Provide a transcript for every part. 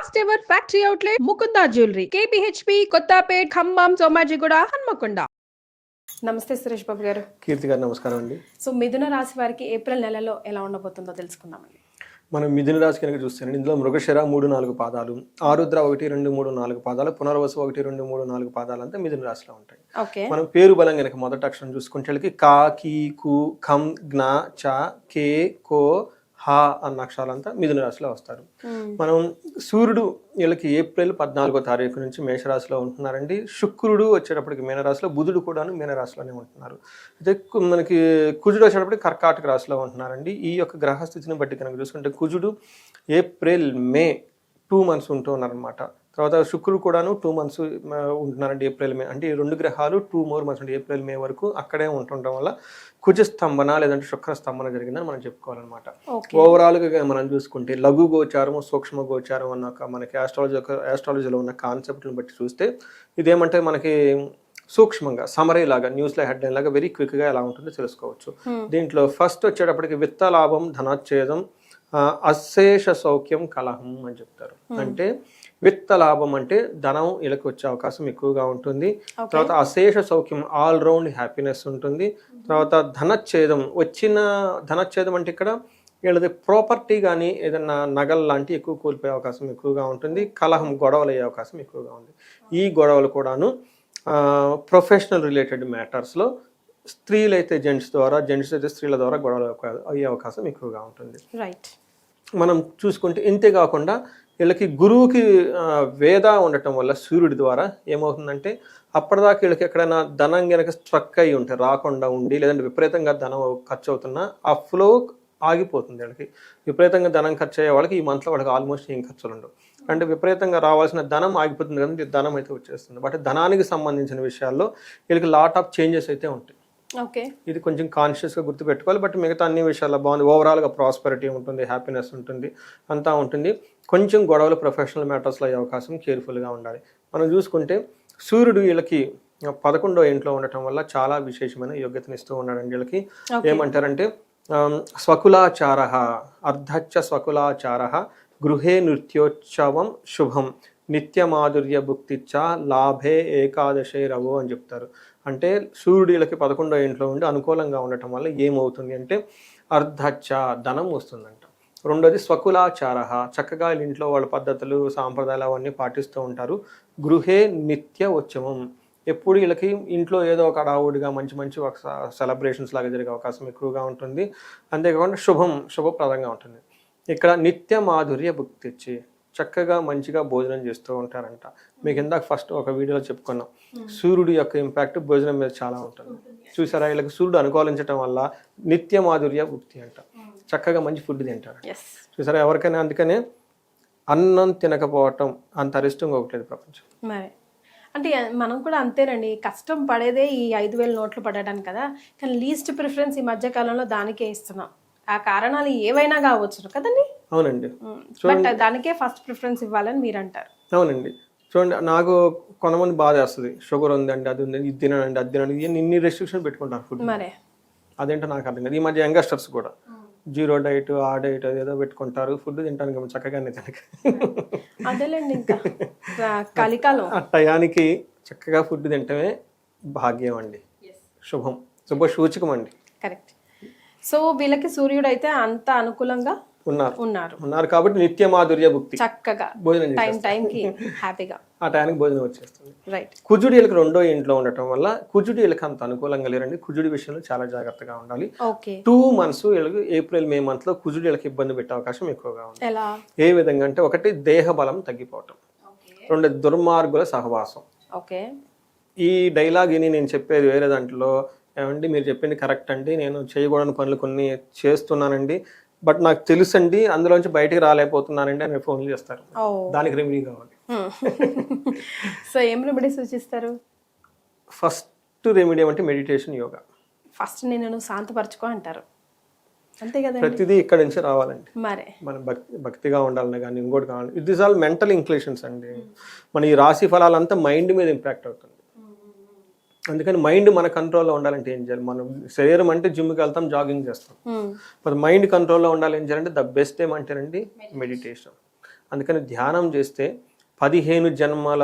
First ever factory outlet Mukunda jewellery KPHB Kothapet Khammam Somajiguda Hanamkonda నమస్తే సురేష్ బాబు గారు. కీర్తి గారు నమస్కారం అండి. సో మిథున రాశి వారికి ఏప్రిల్ నెలలో ఎలా ఉండబోతుందో తెలుసుకుందామండి మనం మిథున రాశి కనుక చూస్తానండి ఇందులో మృగశిర మూడు నాలుగు పాదాలు ఆరుద్ర ఒకటి రెండు మూడు నాలుగు పాదాలు పునర్వసు ఒకటి రెండు మూడు నాలుగు పాదాలు అంతా మిథున రాశిలో ఉంటాయి. ఓకే. మనం పేరు బలం కనుక మొదటి అక్షరం చూసుకుంటే కా కీ కు ఖం జ్ఞ చ కే కో హా అన్న అక్షరాలంతా మిథున రాశిలో వస్తారు. మనం సూర్యుడు వీళ్ళకి ఏప్రిల్ పద్నాలుగో తారీఖు నుంచి మేషరాశిలో ఉంటున్నారండి. శుక్రుడు వచ్చేటప్పటికి మీనరాశిలో బుధుడు కూడాను మీనరాశిలోనే ఉంటున్నారు. అయితే మనకి కుజుడు వచ్చేటప్పటికి కర్కాటక రాశిలో ఉంటున్నారండి. ఈ యొక్క గ్రహస్థితిని బట్టి కనుక చూసుకుంటే కుజుడు ఏప్రిల్ మే టూ మంత్స్ ఉంటూ ఉన్నారనమాట తర్వాత శుక్రుడు కూడాను టూ మంత్స్ ఉంటున్నారండి ఏప్రిల్ మే. అంటే ఈ రెండు గ్రహాలు టూ మోర్ మంత్స్ అంటే ఏప్రిల్ మే వరకు అక్కడే ఉంటుండడం వల్ల కుజ స్తంభన లేదంటే శుక్ర స్తంభన జరిగిందని మనం చెప్పుకోవాలన్నమాట. ఓవరాల్గా మనం చూసుకుంటే లఘు గోచారం సూక్ష్మ గోచారం అన్న మనకి ఆస్ట్రాలజీ ఆస్ట్రాలజీలో ఉన్న కాన్సెప్ట్ని బట్టి చూస్తే ఇదేమంటే మనకి సూక్ష్మంగా సమరీ లాగా న్యూస్లో హెడ్లైన్ లాగా వెరీ క్విక్గా ఎలా ఉంటుందో తెలుసుకోవచ్చు. దీంట్లో ఫస్ట్ వచ్చేటప్పటికి విత్త లాభం ధనాచ్ఛేదం అశేష సౌఖ్యం కలహం అని చెప్తారు. అంటే విత్త లాభం అంటే ధనం ఇళ్ళకి వచ్చే అవకాశం ఎక్కువగా ఉంటుంది. తర్వాత అశేష సౌఖ్యం ఆల్ రౌండ్ హ్యాపీనెస్ ఉంటుంది. తర్వాత ధనచ్ఛేదం వచ్చిన ధనచ్ఛేదం అంటే ఇక్కడ వీళ్ళది ప్రాపర్టీ కానీ ఏదైనా నగలు లాంటి ఎక్కువ కోల్పోయే అవకాశం ఎక్కువగా ఉంటుంది. కలహం గొడవలు అయ్యే అవకాశం ఎక్కువగా ఉంది. ఈ గొడవలు కూడాను ప్రొఫెషనల్ రిలేటెడ్ మ్యాటర్స్లో స్త్రీలు అయితే జెంట్స్ ద్వారా జెంట్స్ అయితే స్త్రీల ద్వారా గొడవలు అయ్యే అవకాశం ఎక్కువగా ఉంటుంది. రైట్ మనం చూసుకుంటే ఇంతే కాకుండా వీళ్ళకి గురువుకి వేద ఉండటం వల్ల సూర్యుడి ద్వారా ఏమవుతుందంటే అప్పటిదాకా వీళ్ళకి ఎక్కడైనా ధనం కనుక స్ట్రక్ అయి ఉంటే రాకుండా ఉండి లేదంటే విపరీతంగా ధనం ఖర్చు అవుతున్నా ఆ ఫ్లో ఆగిపోతుంది వీళ్ళకి. విపరీతంగా ధనం ఖర్చు అయ్యే వాళ్ళకి ఈ మంత్లో వాళ్ళకి ఆల్మోస్ట్ ఏం ఖర్చులు ఉండవు. అంటే విపరీతంగా రావాల్సిన ధనం ఆగిపోతుంది కదండి ధనం అయితే వచ్చేస్తుంది. బట్ ధనానికి సంబంధించిన విషయాల్లో వీళ్ళకి లాట్ ఆఫ్ చేంజెస్ అయితే ఉంటాయి. ఓకే. ఇది కొంచెం కాన్షియస్గా గుర్తుపెట్టుకోవాలి. బట్ మిగతా అన్ని విషయాల్లో బాగుంది. ఓవరాల్గా ప్రాస్పెరిటీ ఉంటుంది హ్యాపీనెస్ ఉంటుంది అంతా ఉంటుంది. కొంచెం గొడవలు ప్రొఫెషనల్ మ్యాటర్స్లో అయ్యే అవకాశం కేర్ఫుల్గా ఉండాలి. మనం చూసుకుంటే సూర్యుడు వీళ్ళకి పదకొండో ఇంట్లో ఉండటం వల్ల చాలా విశేషమైన యోగ్యతనిస్తూ ఉన్నాడండి వీళ్ళకి. ఏమంటారంటే స్వకులాచార అర్ధచ్చ స్వకులాచార గృహే నృత్యోత్సవం శుభం నిత్యమాధుర్య భుక్తిచ్చ లాభే ఏకాదశే రవో అని చెప్తారు. అంటే సూర్యుడిలకి పదకొండో ఇంట్లో ఉండి అనుకూలంగా ఉండటం వల్ల ఏమవుతుంది అంటే అర్ధచ్చ ధనం వస్తుందంట. రెండోది స్వకులాచార చక్కగా ఇంట్లో వాళ్ళ పద్ధతులు సాంప్రదాయాలు అవన్నీ పాటిస్తూ ఉంటారు. గృహే నిత్య ఉత్సవం. ఎప్పుడు వీళ్ళకి ఇంట్లో ఏదో ఒక అడావుడిగా మంచి మంచి ఒక సెలబ్రేషన్స్ లాగా జరిగే అవకాశం ఎక్కువగా ఉంటుంది. అంతేకాకుండా శుభం శుభప్రదంగా ఉంటుంది. ఇక్కడ నిత్య మాధుర్య భుక్తిచ్చి చక్కగా మంచిగా భోజనం చేస్తూ ఉంటారంట. మీకు ఇందాక ఫస్ట్ ఒక వీడియోలో చెప్పుకున్నాం. సూర్యుడు యొక్క ఇంపాక్ట్ భోజనం మీద చాలా ఉంటుంది. చూసారా? వీళ్ళకి సూర్యుడు అనుకూలించడం వల్ల నిత్య మాధుర్య భుక్తి అంట. చక్కగా మంచి ఫుడ్ తింటారు చూసారా? ఎవరికైనా అందుకనే అన్నం తినకపోవటం అంత అరిష్టంగా ఒకటి ప్రపంచం. అంటే మనం కూడా అంతేనండి. కష్టం పడేదే ఈ ఐదు వేల నోట్లు పడడానికి కదా? కానీ లీస్ట్ ప్రిఫరెన్స్ ఈ మధ్య కాలంలో దానికే ఇస్తున్నాం. ఆ కారణాలు ఏవైనా కావచ్చు కదండి అవునండి. బట్ దానికే ఫస్ట్ ప్రిఫరెన్స్ ఇవ్వాలని మీరు అంటారు అవునండి. చూడండి నాకు కొంతమంది బాధ వేస్తుంది. షుగర్ ఉందండి అది ఉంది ఇది తినండి అది తినండి ఇన్ని రెస్ట్రిక్షన్ పెట్టుకుంటారు ఫుడ్ మరే. అదేంటో నాకు అర్థం కాదు. ఈ మధ్య యంగస్టర్స్ కూడా. జీరో డైట్ ఆ డైట్ అదేదో పెట్టుకుంటారు. ఫుడ్ తింటానికి చక్కగా తినక. అదేలేండి కలికాలం. ఆ టయానికి చక్కగా ఫుడ్ తింటమే భాగ్యం అండి. శుభం. శుభ సూచకం అండి. కరెక్ట్ సో వీళ్ళకి సూర్యుడు అయితే అంత అనుకూలంగా ఉన్నారు. ఉన్నారు. ఉన్నారు కాబట్టి నిత్య మాధుర్య భుక్తి. చక్కగా. భోజనం టైం టైంకి హ్యాపీగా. ఆ టయానికి భోజనం వచ్చేస్తుంది. రైట్. కుజుడి వీళ్ళకి రెండో ఇంట్లో ఉండటం వల్ల కుజుడి వీళ్ళకి అంత అనుకూలంగా లేరండి. కుజుడి విషయంలో చాలా జాగ్రత్తగా ఉండాలి. ఓకే. టూ మంత్స్ వీళ్ళకి ఏప్రిల్ మే మంత్లో కుజుడి వీళ్ళకి ఇబ్బంది పెట్టే అవకాశం ఎక్కువగా ఉంది. ఎలా? ఏ విధంగా అంటే ఒకటి దేహ బలం తగ్గిపోవటం. రెండు దుర్మార్గుల సహవాసం. ఓకే. ఈ డైలాగ్ ఇని నేను చెప్పేది వేరే దాంట్లో. ఏమండి? మీరు చెప్పింది కరెక్ట్ అండి. నేను చేయకూడని పనులు కొన్ని చేస్తున్నానండి. బట్ నాకు తెలుసండి అందులోంచి బయటికి రాలేకపోతున్నానండి అని ఫోన్లు చేస్తారు. దానికి రెమెడీ కావాలి. సో ఏం రెమెడీ సూచిస్తారు? ఫస్ట్ రెమెడీ ఏమంటే మెడిటేషన్ యోగా ఫస్ట్ నేను శాంతపరచుకో అంటారు. అంతే కదండి. ప్రతిదీ ఇక్కడ నుంచి రావాలండి. మరే. మన భక్తి భక్తిగా ఉండాలని కానీ ఇంకోటి కావాలి it is all mental inclinations అండి. మన ఈ రాశి ఫలాలంతా మైండ్ మీద ఇంపాక్ట్ అవుతుంది. అందుకని మైండ్ మన కంట్రోల్లో ఉండాలంటే ఏం చేయాలి? మనం శరీరం అంటే జిమ్కి వెళ్తాం జాగింగ్ చేస్తాం. Hmm. మరి మైండ్ కంట్రోల్లో ఉండాలి ఏం చేయాలంటే ద బెస్ట్ ఏమంటారండి మెడిటేషన్ అందుకని ధ్యానం చేస్తే పదిహేను జన్మల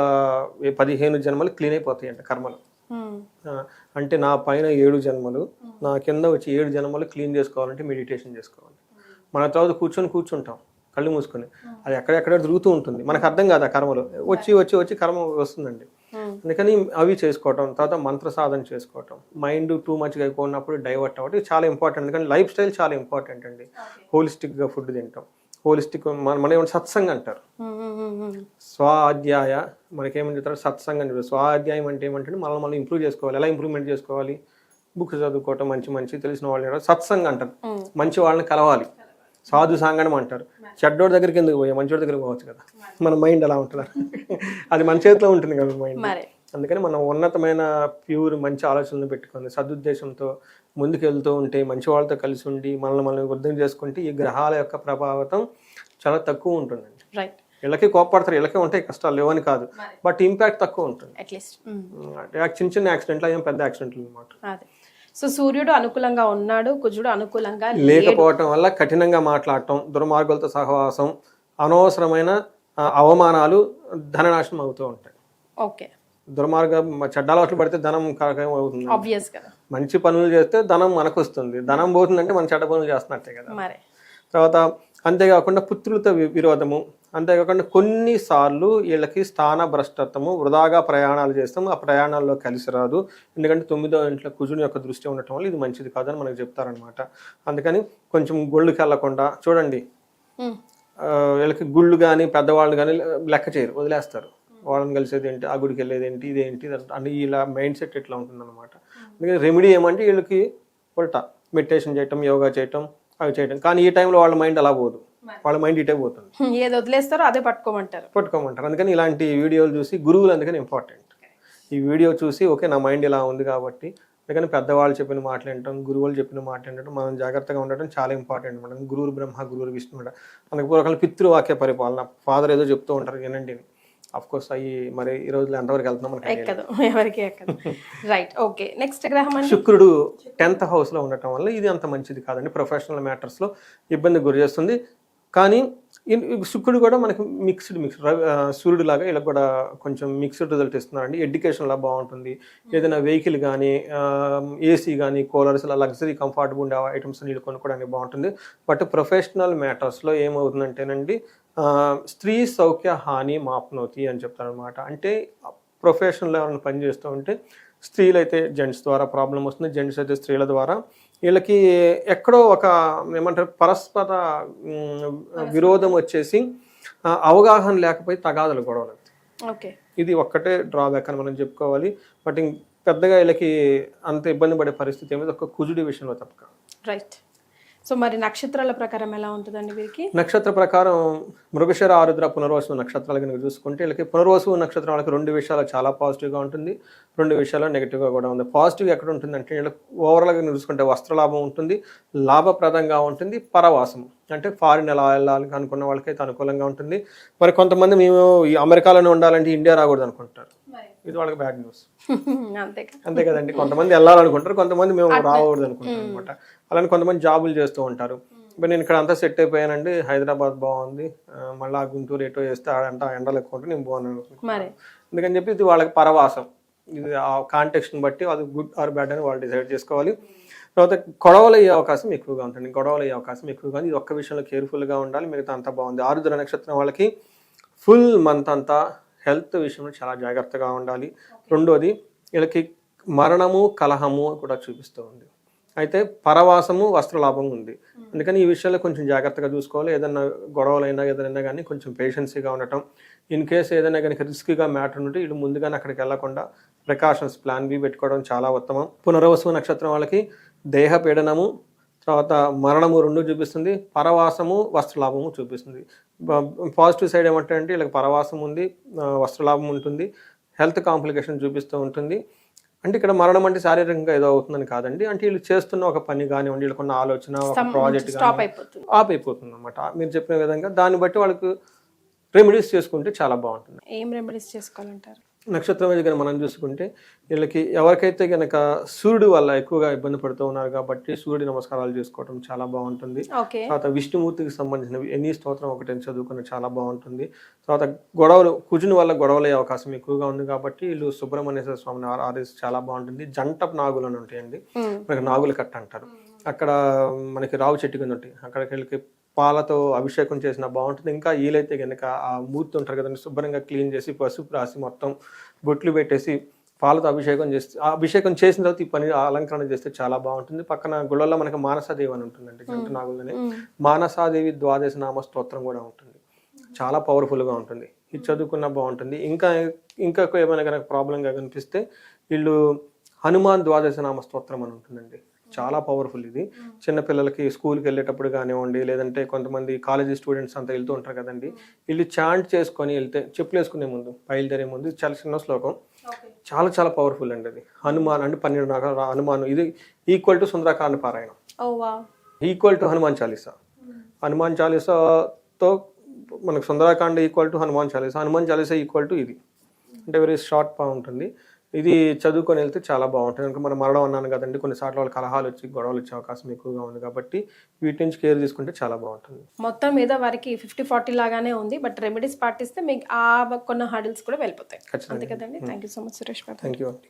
పదిహేను జన్మలు క్లీన్ అయిపోతాయంట కర్మలు. మ్మ్. ఆ, అంటే నా పైన ఏడు జన్మలు నా కింద వచ్చి ఏడు జన్మలు క్లీన్ చేసుకోవాలంటే మెడిటేషన్ చేసుకోవాలి. మన తర్వాత కూర్చొని కూర్చుంటాం కళ్ళు మూసుకొని. అది ఎక్కడెక్కడ తిరుగుతూ ఉంటుంది. మనకు అర్థం కాదు ఆ కర్మలు. వచ్చి వచ్చి వచ్చి కర్మ వస్తుందండి. అందుకని అవి చేసుకోవటం తర్వాత మంత్ర సాధన చేసుకోవటం. మైండ్ టూ మచ్గా ఎక్కున్నప్పుడు డైవర్ట్ అవ్వటం. చాలా ఇంపార్టెంట్ ఎందుకంటే లైఫ్ స్టైల్ చాలా ఇంపార్టెంట్ అండి. హోలిస్టిక్గా ఫుడ్ తింటాం. హోలిస్టిక్ మన మన ఏమంటే సత్సంగ్ అంటారు. మ్మ్, మ్మ్, మ్మ్. స్వాధ్యాయ మనకేమని చెప్తారు? సత్సంగం అని చెప్తారు. స్వాధ్యాయం అంటే ఏమంటే మనం మనం ఇంప్రూవ్ చేసుకోవాలి. ఎలా ఇంప్రూవ్మెంట్ చేసుకోవాలి? బుక్స్ చదువుకోవటం మంచి మంచి తెలిసిన వాళ్ళు సత్సంగం అంటారు. మంచి వాళ్ళని కలవాలి. సాధు సాంగడం అంటారు. చెడ్డోడి దగ్గరికి ఎందుకు పోయా? మంచోడి దగ్గరికి పోవచ్చు కదా. మన మైండ్ అలా ఉంటుంది. అది మన చేతిలో ఉంటుంది కదా మైండ్. అందుకని మనం ఉన్నతమైన ప్యూర్ మంచి ఆలోచనలు పెట్టుకొని సదుద్దేశంతో ముందుకు వెళ్తూ ఉంటే మంచి వాళ్ళతో కలిసి ఉండి మనల్ని మనం వృద్ధం చేసుకుంటే ఈ గ్రహాల యొక్క ప్రభావితం చాలా తక్కువ ఉంటుందండి. రైట్ వీళ్ళకి కోపడతారు వీళ్ళకే ఉంటాయి కష్టాలు. లేవని కాదు. బట్ ఇంపాక్ట్ తక్కువ ఉంటుంది. అట్లీస్ట్ అంటే చిన్న చిన్న యాక్సిడెంట్లు అయ్యాం పెద్ద యాక్సిడెంట్లు అనమాట. అదే. సో సూర్యుడు అనుకూలంగా ఉన్నాడు కుజుడు అనుకూలంగా లేకపోవటం వల్ల కఠినంగా మాట్లాడటం దుర్మార్గులతో సహవాసం అనవసరమైన అవమానాలు ధననాశనం అవుతూ ఉంటాయి. ఓకే. దుర్మార్గ చెడ్డ అలవాట్లు పడితే ధనం కారకం అవుతుంది. ఆబ్వియస్ కదా. మంచి పనులు చేస్తే ధనం మనకు వస్తుంది ధనం పోతుందంటే మన చెడ్డ పనులు చేస్తున్నట్టే కదా. మరి. తర్వాత అంతేకాకుండా పుత్రులతో విరోధము అంతేకాకుండా కొన్నిసార్లు వీళ్ళకి స్థాన భ్రష్టత్వము వృధాగా ప్రయాణాలు చేస్తాం. ఆ ప్రయాణాల్లో కలిసి రాదు. ఎందుకంటే తొమ్మిదో ఇంట్లో కుజుని యొక్క దృష్టి ఉండటం వల్ల ఇది మంచిది కాదని మనకు చెప్తారనమాట అందుకని కొంచెం గుళ్ళకి వెళ్ళకుండా చూడండి. వీళ్ళకి గుళ్ళు కానీ పెద్దవాళ్ళు కానీ లెక్క చేయరు. వదిలేస్తారు. వాళ్ళని కలిసేది ఏంటి? ఆ గుడికి వెళ్ళేది ఏంటి? ఇదేంటి అని ఇలా మైండ్ సెట్ ఇట్లా ఉంటుందన్నమాట. అందుకని రెమెడీ ఏమంటే వీళ్ళకి ఉల్టా. మెడిటేషన్ చేయటం యోగా చేయటం అవి చేయటం. కానీ ఈ టైంలో వాళ్ళ మైండ్ అలా పోదు. వాళ్ళ మైండ్ ఇటే పోతుంది ఏది వదిలేస్తారో అదే పట్టుకోమంటారు. పట్టుకోమంటారు. అందుకని ఇలాంటి వీడియోలు చూసి గురువులు అందుకని ఇంపార్టెంట్ ఈ వీడియో చూసి ఓకే నా మైండ్ ఇలా ఉంది కాబట్టి అందుకని పెద్దవాళ్ళు చెప్పిన మాటలు వినటం గురువులు చెప్పిన మాటలు వినటం మనం జాగ్రత్తగా ఉండటం చాలా ఇంపార్టెంట్ మేడం. గురువు బ్రహ్మ గురువు విష్ణు అందుకు పూర్వకాలం పితృవాక్య పరిపాలన. ఫాదర్ ఏదో చెప్తూ ఉంటారు వినండి. అఫ్ కోర్స్ అవి మరి ఈ రోజుల్లో ఎంతవరకు వెళ్తున్నాం మనకి. ఎక్కదు ఎవరికి ఎక్కదు. రైట్ ఓకే నెక్స్ట్ గ్రహం శుక్రుడు టెన్త్ హౌస్లో ఉండటం వల్ల ఇది అంత మంచిది కాదండి. ప్రొఫెషనల్ మ్యాటర్స్లో ఇబ్బంది గురి చేస్తుంది. కానీ శుక్రుడు కూడా మనకి మిక్స్డ్ మిక్స్డ్ సూర్యుడు లాగా ఇలా కూడా కొంచెం మిక్స్డ్ రిజల్ట్ ఇస్తున్నారండి. ఎడ్యుకేషన్లో బాగుంటుంది. ఏదైనా వెహికల్ కానీ ఏసీ కానీ కూలర్స్ ఇలా లగ్జరీ కంఫర్టబుల్ ఉండే ఐటమ్స్ నీళ్ళు కొనుక్కోవడానికి బాగుంటుంది. బట్ ప్రొఫెషనల్ మ్యాటర్స్లో ఏమవుతుందంటేనండి స్త్రీ సౌఖ్య హాని మాప్నోతి అని చెప్తారనమాట అంటే ప్రొఫెషనల్ ఎవరైనా పని చేస్తూ ఉంటే స్త్రీలు అయితే జెంట్స్ ద్వారా ప్రాబ్లం వస్తుంది. జెంట్స్ అయితే స్త్రీల ద్వారా వీళ్ళకి ఎక్కడో ఒక ఏమంటారు పరస్పర విరోధం వచ్చేసి అవగాహన లేకపోయి తగాదలు గొడవలు. ఓకే. ఇది ఒక్కటే డ్రాబ్యాక్ అని మనం చెప్పుకోవాలి. బట్ ఇంక పెద్దగా వీళ్ళకి అంత ఇబ్బంది పడే పరిస్థితి ఏమిటి ఒక కుజుడి విషయంలో తప్పక. రైట్ సో మరి నక్షత్రాల ప్రకారం ఎలా ఉంటుందండి వీరికి? నక్షత్ర ప్రకారం మృగశిర ఆరుద్ర పునర్వసు నక్షత్రాలు కనుక చూసుకుంటే వీళ్ళకి పునర్వసు నక్షత్రం వాళ్ళకి రెండు విషయాలు చాలా పాజిటివ్గా ఉంటుంది. రెండు విషయాలు నెగిటివ్గా కూడా ఉంది. పాజిటివ్ ఎక్కడ ఉంటుందంటే వీళ్ళకి ఓవరాల్గా కనుక చూసుకుంటే వస్త్రలాభం ఉంటుంది లాభప్రదంగా ఉంటుంది పరవాసం. అంటే ఫారిన్ ఎలా వెళ్ళాలి అనుకున్న వాళ్ళకైతే అనుకూలంగా ఉంటుంది. మరి కొంతమంది మేము ఈ అమెరికాలోనే ఉండాలంటే ఇండియా రాకూడదు అనుకుంటారు ఇది వాళ్ళకి బ్యాడ్ న్యూస్ అంతే కదండి. కొంతమంది వెళ్ళాలనుకుంటారు కొంతమంది మేము రాకూడదు అనుకుంటారు అనమాట అలానే కొంతమంది జాబులు చేస్తూ ఉంటారు. ఇప్పుడు నేను ఇక్కడ అంతా సెట్ అయిపోయానండి. హైదరాబాద్ బాగుంది. ఆ, మళ్ళా గుంటూరు ఎటో వేస్తే ఆడంట ఎండలు ఎక్కువ ఉంటే నేను బాగున్నాను అనుకుంటున్నాను. మరి. అందుకని చెప్పి ఇది వాళ్ళకి పరవాసం. ఇది ఆ కాంటెక్స్ట్ని బట్టి అది గుడ్ ఆర్ బ్యాడ్ అని వాళ్ళు డిసైడ్ చేసుకోవాలి. తర్వాత గొడవలు అయ్యే అవకాశం ఎక్కువగా ఉంటుంది. గొడవలు అయ్యే అవకాశం ఎక్కువగా ఉంది. ఇది ఒక్క విషయంలో కేర్ఫుల్గా ఉండాలి. మిగతా అంతా బాగుంది. ఆరుద్ర నక్షత్రం వాళ్ళకి ఫుల్ మంత్ అంతా హెల్త్ విషయంలో చాలా జాగ్రత్తగా ఉండాలి. రెండోది వీళ్ళకి మరణము కలహము కూడా చూపిస్తూ ఉంది. అయితే పరవాసము వస్త్రలాభం ఉంది. అందుకని ఈ విషయంలో కొంచెం జాగ్రత్తగా చూసుకోవాలి. ఏదైనా గొడవలైనా ఏదైనా కానీ కొంచెం పేషెన్సీగా ఉండటం. ఇన్ కేస్ ఏదైనా కనుక రిస్క్గా మ్యాటర్ ఉంటే వీళ్ళు ముందుగానే అక్కడికి వెళ్ళకుండా ప్రికాషన్స్ ప్లాన్ బి పెట్టుకోవడం చాలా ఉత్తమం. పునర్వసు నక్షత్రం వాళ్ళకి దేహ పీడనము తర్వాత మరణము రెండు చూపిస్తుంది. పరవాసము వస్త్రలాభము చూపిస్తుంది. పాజిటివ్ సైడ్ ఏమంటే అంటే వీళ్ళకి పరవాసం ఉంది వస్త్రలాభం ఉంటుంది హెల్త్ కాంప్లికేషన్ చూపిస్తూ ఉంటుంది. అంటే ఇక్కడ మరణం అంటే శారీరకంగా ఏదో అవుతుందని కాదండి. అంటే వీళ్ళు చేస్తున్న ఒక పని కానివ్వండి వీళ్ళకున్న ఆలోచన ఒక ప్రాజెక్ట్ ఆప్ అయిపోతుంది. అనమాట మీరు చెప్పిన విధంగా దాన్ని బట్టి వాళ్ళకు రెమెడీస్ చేసుకుంటే చాలా బాగుంటుంది. ఏం రెమెడీస్ చేసుకోవాలంటారు? నక్షత్రం కనుక మనం చూసుకుంటే వీళ్ళకి ఎవరికైతే కనుక సూర్యుడు వల్ల ఎక్కువగా ఇబ్బంది పడుతూ ఉన్నారు కాబట్టి సూర్యుడి నమస్కారాలు చేసుకోవడం చాలా బాగుంటుంది. తర్వాత విష్ణుమూర్తికి సంబంధించినవి ఎన్ని స్తోత్రం ఒకటి చదువుకుని చాలా బాగుంటుంది. తర్వాత గొడవలు కుజుని వల్ల గొడవలు అవకాశం ఎక్కువగా ఉంది కాబట్టి వీళ్ళు సుబ్రహ్మణ్యేశ్వర స్వామిని ఆరా- ఆరాధిస్తే చాలా బాగుంటుంది. జంటపు నాగులు అని ఉంటాయండి. మనకి నాగుల కట్ట అంటారు. అక్కడ మనకి రావు చెట్టు కింద ఉంటాయి. అక్కడికి వెళ్ళి పాలతో అభిషేకం చేసిన బాగుంటుంది. ఇంకా వీలైతే కనుక ఆ మూర్తి ఉంటారు కదండి శుభ్రంగా క్లీన్ చేసి పసుపు రాసి మొత్తం బొట్లు పెట్టేసి పాలతో అభిషేకం చేస్తే ఆ అభిషేకం చేసిన తర్వాత ఈ పని అలంకరణ చేస్తే చాలా బాగుంటుంది. పక్కన గుళ్ళల్లో మనకి మానసాదేవి అని ఉంటుందండి జంట నాగులని మానసాదేవి ద్వాదశ నామ స్తోత్రం కూడా ఉంటుంది. చాలా పవర్ఫుల్గా ఉంటుంది. ఇది చదువుకున్న బాగుంటుంది. ఇంకా ఇంకా ఏమైనా కనుక ప్రాబ్లంగా కనిపిస్తే వీళ్ళు హనుమాన్ ద్వాదశ నామ స్తోత్రం అని ఉంటుందండి. చాలా పవర్ఫుల్ ఇది. చిన్నపిల్లలకి స్కూల్కి వెళ్ళేటప్పుడు కానివ్వండి లేదంటే కొంతమంది కాలేజీ స్టూడెంట్స్ అంతా వెళ్తూ ఉంటారు కదండి. వీళ్ళు చాంట్ చేసుకొని వెళ్తే చెప్పులు వేసుకునే ముందు బయలుదేరే ముందు చాలా చిన్న శ్లోకం. చాలా చాలా పవర్ఫుల్ అండి అది. హనుమాన్ అంటే పన్నెండు రకాల హనుమాన్ ఇది ఈక్వల్ టు సుందరకాండ పారాయణం. Equal to Hanuman Chalisa. Hanuman చాలీసాతో మనకు Sundarakanda equal to Hanuman Chalisa. Hanuman Chalisa equal to ఇది. అంటే వెరీ షార్ట్ పా ఉంటుంది. ఇది చదువుకొని వెళ్తే చాలా బాగుంటుంది. ఇంకా మనం మరణం అన్నాను కదండి కొన్నిసార్లు వాళ్ళ కలహాలు వచ్చి గొడవలు వచ్చే అవకాశం ఎక్కువగా ఉంది కాబట్టి వీటి నుంచి కేర్ తీసుకుంటే చాలా బాగుంటుంది. మొత్తం మీద వారికి ఫిఫ్టీ ఫార్టీ లాగానే ఉంది బట్ రెమెడీస్ పాటిస్తే మీకు ఆ కొన్న హడిల్స్ కూడా వెళ్ళిపోతాయి. అంతే కదండి? Thank you so much Suresh thank you అండి